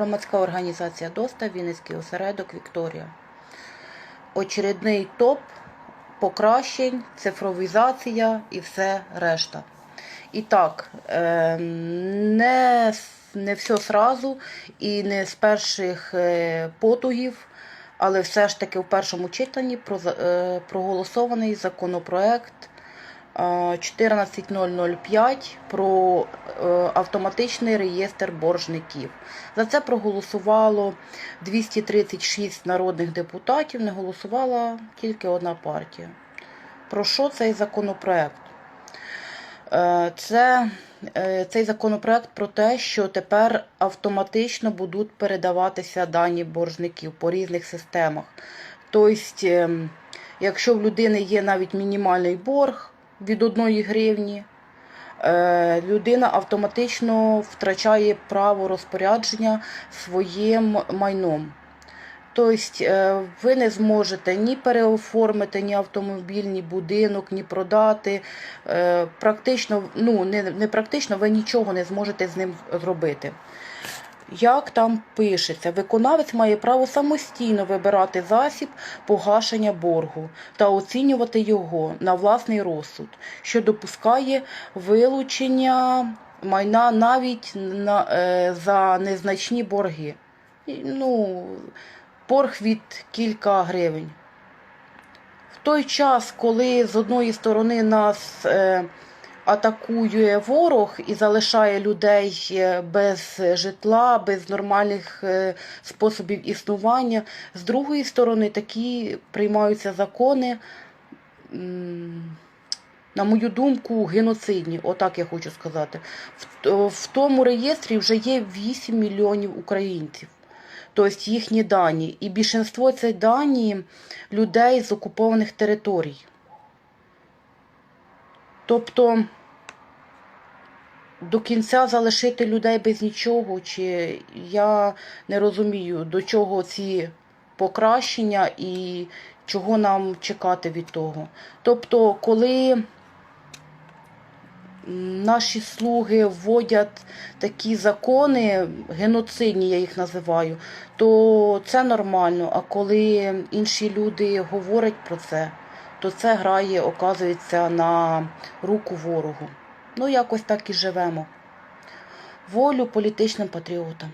Громадська організація ДОСТА, Вінницький осередок Вікторія. Очередний топ покращень, цифровізація і все решта. І так, е, не, не все сразу і не з перших е, потугів, але все ж таки в першому читанні е, проголосований законопроект 14005 про е, автоматичний реєстр боржників. За це проголосувало 236 народних депутатів, не голосувала тільки одна партія. Про що цей законопроект? Е, Це е, цей законопроект про те, що тепер автоматично будуть передаватися дані боржників по різних системах. Тобто, ем, якщо в людини є навіть мінімальний борг від 1 гривні, е, людина автоматично втрачає право розпорядження своїм майном. Тобто е, ви не зможете ні переоформити ні автомобіль, ні будинок, ні продати. Е, Практично, ну не, не практично, ви нічого не зможете з ним зробити. Як там пишеться, виконавець має право самостійно вибирати засіб погашення боргу та оцінювати його на власний розсуд, що допускає вилучення майна навіть на, е, за незначні борги. Ну, борг від кілька гривень. В той час, коли з одної сторони нас е, атакує ворог і залишає людей е, без житла, без нормальних е, способів існування, з другої сторони такі приймаються закони, на мою думку, геноцидні, отак я хочу сказати. В, в тому реєстрі вже є 8 мільйонів українців тобто їхні дані. І більшинство це дані людей з окупованих територій. Тобто до кінця залишити людей без нічого, чи я не розумію, до чого ці покращення і чого нам чекати від того. Тобто, коли наші слуги вводять такі закони, геноцидні, я їх називаю, то це нормально. А коли інші люди говорять про це, то це грає, оказується, на руку ворогу. Ну, якось так і живемо. Волю політичним патріотам.